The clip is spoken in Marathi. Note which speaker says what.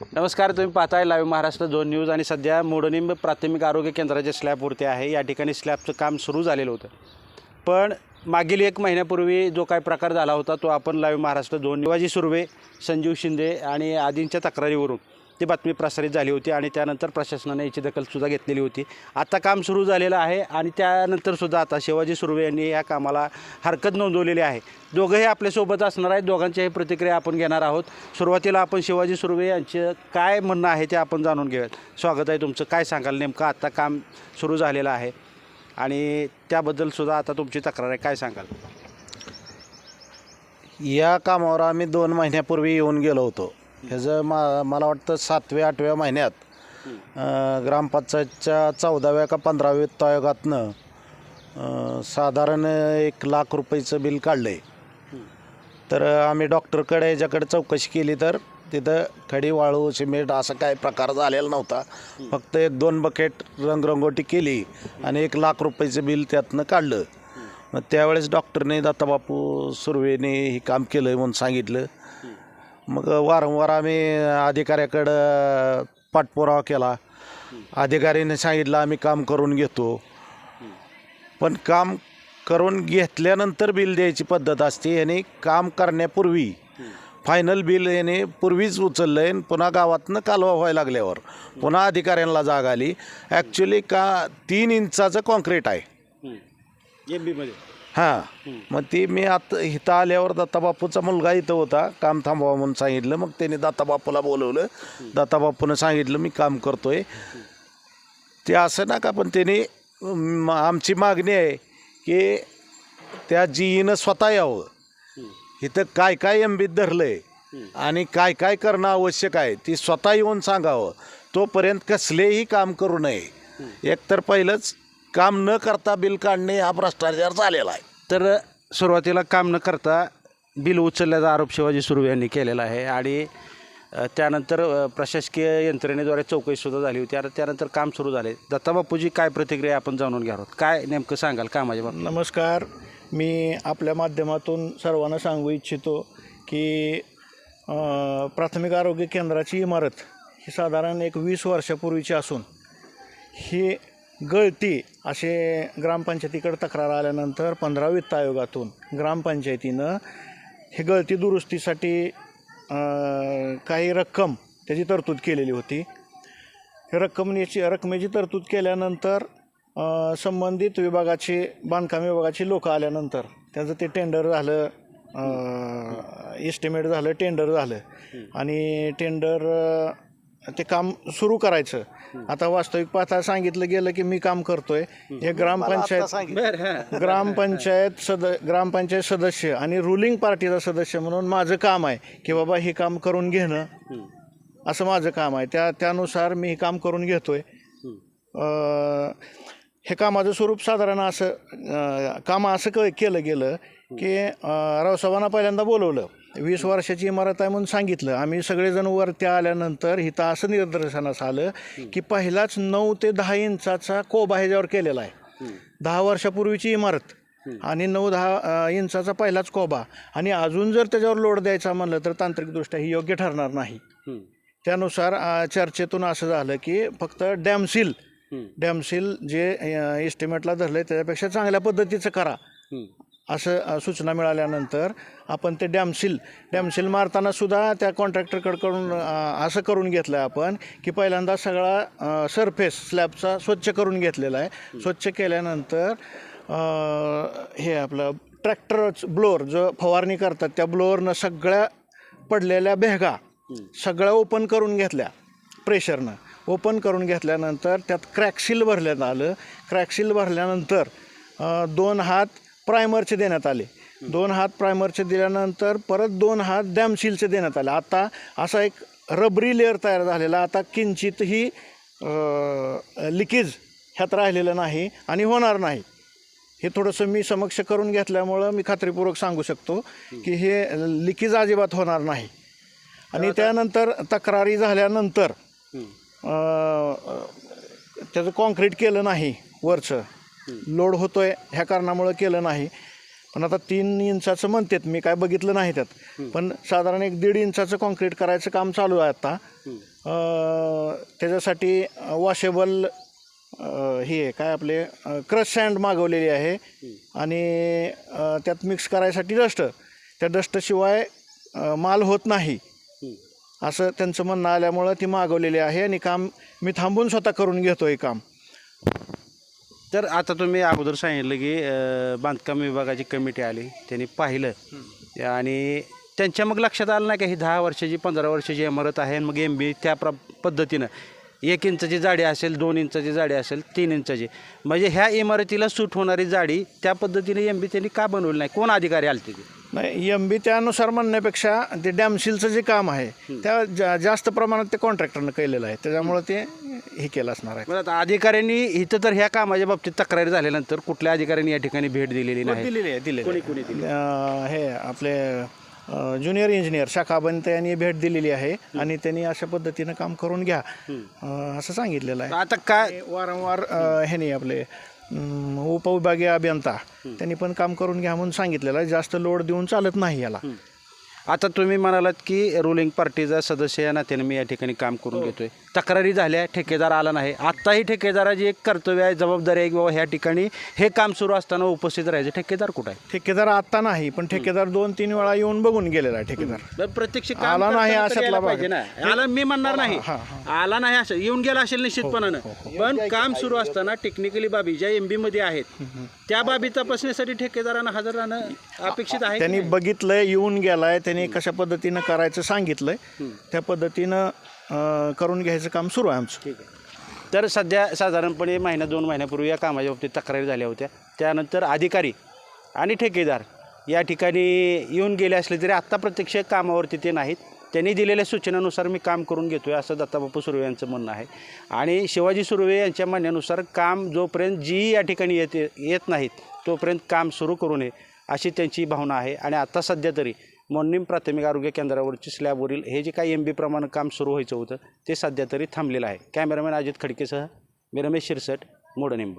Speaker 1: नमस्कार तुम्ही पाहताय लाईव्ह महाराष्ट्र दोन न्यूज आणि सध्या मोडनिंब प्राथमिक आरोग्य केंद्राच्या स्लॅबवरती आहे. या ठिकाणी स्लॅबचं काम सुरू झालेलं होतं. पण मागील एक महिन्यापूर्वी जो काय प्रकार झाला होता तो आपण लाईव्ह महाराष्ट्र दोन शिवाजी सुर्वे संजीव शिंदे आणि आदींच्या तक्रारीवरून ती बातमी प्रसारित झाली होती आणि त्यानंतर प्रशासनाने याची दखलसुद्धा घेतलेली होती. आता काम सुरू झालेलं आहे आणि त्यानंतरसुद्धा आता शिवाजी सुर्वे यांनी या कामाला हरकत नोंदवलेली आहे. दोघंही आपल्यासोबत असणार आहेत. दोघांच्याही प्रतिक्रिया आपण घेणार आहोत. सुरुवातीला आपण शिवाजी सुर्वे यांचं काय म्हणणं आहे ते आपण जाणून घेऊयात. स्वागत आहे तुमचं. काय सांगाल नेमकं? आता काम सुरू झालेलं आहे आणि त्याबद्दलसुद्धा आता तुमची तक्रार आहे. काय सांगाल?
Speaker 2: या कामावर आम्ही दोन महिन्यापूर्वी येऊन गेलो होतो. ह्याचं मा मला वाटतं सातव्या आठव्या महिन्यात ग्रामपंचायतच्या चौदाव्या का पंधराव्या वित्त आयोगातनं साधारण एक लाख रुपयाचं बिल काढलं आहे तर आम्ही डॉक्टरकडे याच्याकडे चौकशी केली तर तिथं खडी वाळू सिमेंट असा काय प्रकार झालेला नव्हता. फक्त एक दोन बकेट रंगरंगोटी केली आणि एक लाख रुपयाचं बिल त्यातनं काढलं. मग त्यावेळेस डॉक्टरने दत्ताबापू सुर्वेने हे काम केलं म्हणून सांगितलं. मग वारंवार आम्ही अधिकाऱ्याकडं पाठपुरावा केला. अधिकाऱ्याने सांगितलं आम्ही काम करून घेतो. पण काम करून घेतल्यानंतर बिल द्यायची पद्धत असते याने काम करण्यापूर्वी फायनल बिल याने पूर्वीच उचललं आहे पुन्हा गावातनं कालवा व्हायला लागल्यावर पुन्हा अधिकाऱ्यांना जाग आली. ॲक्च्युली का तीन इंचाचं कॉन्क्रीट आहे.
Speaker 1: एम बीमध्ये
Speaker 2: हां. मग ती मी आता इथं आल्यावर दत्ताबापूचा मुलगा इथं होता काम थांबवा म्हणून सांगितलं. मग त्याने दत्ताबापूला बोलवलं. दत्ताबापूनं सांगितलं मी काम करतोय. ते असं नका पण त्याने म, आमची मागणी आहे की त्या जीईनं स्वतः यावं. इथं काय काय एमबीत धरलंय आणि काय काय करणं आवश्यक आहे ती स्वतः येऊन सांगावं. तोपर्यंत कसलेही काम करू नये. एकतर पहिलंच काम न करता बिल काढणे हा भ्रष्टाचार झालेला आहे.
Speaker 1: तर सुरुवातीला काम न करता बिल उचलल्याचा आरोप शिवाजी सुर्वे यांनी केलेला आहे आणि त्यानंतर प्रशासकीय यंत्रणेद्वारे चौकशीसुद्धा झाली होती. आणि त्यानंतर काम सुरू झाले. दत्ताबापूजी काय प्रतिक्रिया आपण जाणून घ्या आहोत. काय नेमकं सांगाल? कामाच्या बाबतीत?
Speaker 3: नमस्कार. मी आपल्या माध्यमातून सर्वांना सांगू इच्छितो की प्राथमिक आरोग्य केंद्राची इमारत ही साधारण एक वीस वर्षापूर्वीची असून ही गळती असे ग्रामपंचायतीकडे तक्रार आल्यानंतर पंधरा वित्त आयोगातून ग्रामपंचायतीनं ही गळती दुरुस्तीसाठी काही रक्कम त्याची तरतूद केलेली होती. हे रक्कमनेची रकमेची तरतूद केल्यानंतर संबंधित विभागाचे बांधकाम विभागाची लोक आल्यानंतर त्याचं ते टेंडर झालं एस्टिमेट झालं टेंडर झालं. आणि टेंडर ते काम सुरू करायचं. आता वास्तविक पाहता सांगितलं गेलं की मी काम करतोय. हे ग्रामपंचायत ग्रामपंचायत सद ग्रामपंचायत सदस्य आणि रुलिंग पार्टीचा सदस्य म्हणून माझं काम आहे की बाबा हे काम करून घेणं. असं माझं काम आहे. त्या त्यानुसार मी हे काम करून घेतोय. हे कामाचं स्वरूप साधारण असं काम असं क केलं गेलं की रावसाहेबांना पहिल्यांदा बोलवलं. वीस वर्षाची इमारत आहे म्हणून सांगितलं. आम्ही सगळेजण वरती आल्यानंतर इथं असं निदर्शनास आलं की पहिलाच नऊ ते दहा इंचाचा कोबा ह्याच्यावर केलेला आहे. दहा वर्षापूर्वीची इमारत आणि नऊ दहा इंचाचा पहिलाच कोबा. आणि अजून जर त्याच्यावर लोड द्यायचा म्हणलं तर तांत्रिकदृष्ट्या ही योग्य ठरणार नाही. त्यानुसार चर्चेतून असं झालं की फक्त डॅमसील डॅमसील जे एस्टिमेटला धरलं आहे त्याच्यापेक्षा चांगल्या पद्धतीचं करा. असं सूचना मिळाल्यानंतर आपण ते डॅमसील डॅमसील मारतानासुद्धा त्या कॉन्ट्रॅक्टरकडून असं करून घेतलं आहे आपण की पहिल्यांदा सगळा सरफेस स्लॅबचा स्वच्छ करून घेतलेला आहे. स्वच्छ केल्यानंतर हे आपलं ट्रॅक्टरच ब्लोअर जो फवारणी करतात त्या ब्लोअरनं सगळ्या पडलेल्या भेगा सगळ्या ओपन करून घेतल्या प्रेशरनं ओपन करून घेतल्यानंतर त्यात क्रॅकशील भरण्यात आलं. क्रॅकशील भरल्यानंतर दोन हात प्रायमरचे देण्यात आले. दोन हात प्रायमरचे दिल्यानंतर परत दोन हात डॅमशीलचे देण्यात आले. आता असा एक रबरी लेअर तयार झालेला आता किंचितही लिकेज ह्यात राहिलेलं नाही आणि होणार नाही. हे थोडंसं मी समक्ष करून घेतल्यामुळं मी खात्रीपूर्वक सांगू शकतो की हे लिकेज अजिबात होणार नाही. आणि त्यानंतर तक्रारी झाल्यानंतर त्याचं कॉन्क्रीट केलं नाही वरचं. लोड होतोय ह्या कारणामुळं केलं नाही. पण आता तीन इंचाचं म्हणतात मी काय बघितलं नाही त्यात. पण साधारण एक दीड इंचाचं कॉन्क्रीट करायचं काम चालू आहे आता. त्याच्यासाठी वॉशेबल हे आहे, काय आपले क्रश सँड मागवलेली आहे. आणि त्यात मिक्स करायसाठी डस्ट त्या डस्टशिवाय माल होत नाही. असं त्यांचं म्हणणं आल्यामुळं ती मागवलेली आहे आणि काम मी थांबून स्वतः करून घेतो हे काम.
Speaker 1: तर आता तुम्ही अगोदर सांगितलं की अं, बांधकाम विभागाची कमिटी आली त्यांनी पाहिलं. आणि त्यांच्या मग लक्षात आलं नाही का ही दहा वर्षाची पंधरा वर्षाची इमारत आहे आणि मग एम बी त्या प्र पद्धतीनं. एक इंचाची जाडी असेल दोन इंचाची जाडी असेल तीन इंचाची. म्हणजे ह्या इमारतीला सूट होणारी जाडी त्या पद्धतीने एम बी त्यांनी का बनवली नाही? कोण अधिकारी आले ते?
Speaker 3: नाही एम बी त्यानुसार म्हणण्यापेक्षा ते डॅमशीलचं जे काम आहे त्या जा जास्त प्रमाणात ते कॉन्ट्रॅक्टरनं केलेलं आहे. त्याच्यामुळं ते हे केलं असणार आहे.
Speaker 1: आता अधिकाऱ्यांनी इथं तर ह्या कामाच्या बाबतीत तक्रारी झाल्यानंतर कुठल्या अधिकाऱ्यांनी या ठिकाणी भेट दिलेली नाही?
Speaker 3: दिलेली आहे दिलेली हे आपले ज्युनियर इंजिनियर शाखाबंत यांनी भेट दिलेली आहे. आणि त्यांनी अशा पद्धतीनं काम करून घ्या. असं सांगितलेलं आहे.
Speaker 1: आता काय
Speaker 3: वारंवार ह्यानी आपले उपविभागीय अभियंता. त्यांनी पण काम करून घ्या म्हणून सांगितलेलं आहे. जास्त लोड देऊन चालत नाही याला.
Speaker 1: आता तुम्ही म्हणालात की रुलिंग पार्टीचा सदस्य या नात्याने मी या ठिकाणी काम करून घेतोय. तक्रारी झाल्या ठेकेदार आला नाही. आत्ताही ठेकेदाराची एक कर्तव्य आहे जबाबदारी आहे की बाबा ह्या ठिकाणी हे काम सुरू असताना उपस्थित राहायचं. ठेकेदार कुठं आहे?
Speaker 3: ठेकेदार आता नाही पण ठेकेदार दोन तीन वेळा येऊन बघून गेलेला आहे ठेकेदार.
Speaker 1: प्रत्यक्ष
Speaker 3: आला नाही अशातला भाग.
Speaker 1: पाहिजे ना. आला मी म्हणणार नाही. आला नाही असं येऊन गेला असेल निश्चितपणानं. पण काम सुरू असताना टेक्निकली बाबी ज्या एम बी मध्ये आहेत त्या बाबी तपासण्यासाठी ठेकेदारांना हजर राहणं अपेक्षित आहे
Speaker 3: त्यांनी बघितलंय येऊन गेलाय त्यांनी कशा पद्धतीनं करायचं सांगितलंय त्या पद्धतीनं करून घ्यायचं काम सुरू आहे आमचं.
Speaker 1: ठीक आहे. तर सध्या साधारणपणे महिना दोन महिन्यापूर्वी या कामाच्या बाबतीत तक्रारी झाल्या होत्या. त्यानंतर अधिकारी आणि ठेकेदार या ठिकाणी येऊन गेले असले तरी आत्ता प्रत्यक्ष कामावरती ते नाहीत. त्यांनी दिलेल्या सूचनेनुसार मी काम करून घेतो आहे असं दत्ताबापू सुर्वे यांचं म्हणणं आहे. आणि शिवाजी सुर्वे यांच्या म्हणण्यानुसार काम जोपर्यंत जी या ठिकाणी येते येत नाहीत तोपर्यंत काम सुरू करू नये अशी त्यांची भावना आहे. आणि आता सध्या तरी मोर्निम प्राथमिक आरोग्य केंद्रावरची स्लॅबवरील हे जे काही एम बी प्रमाणे काम सुरू व्हायचं होतं ते सध्या तरी थांबलेलं आहे. कॅमेरामॅन अजित खडकेसह मी रमेश शिरसट मोडनिंब.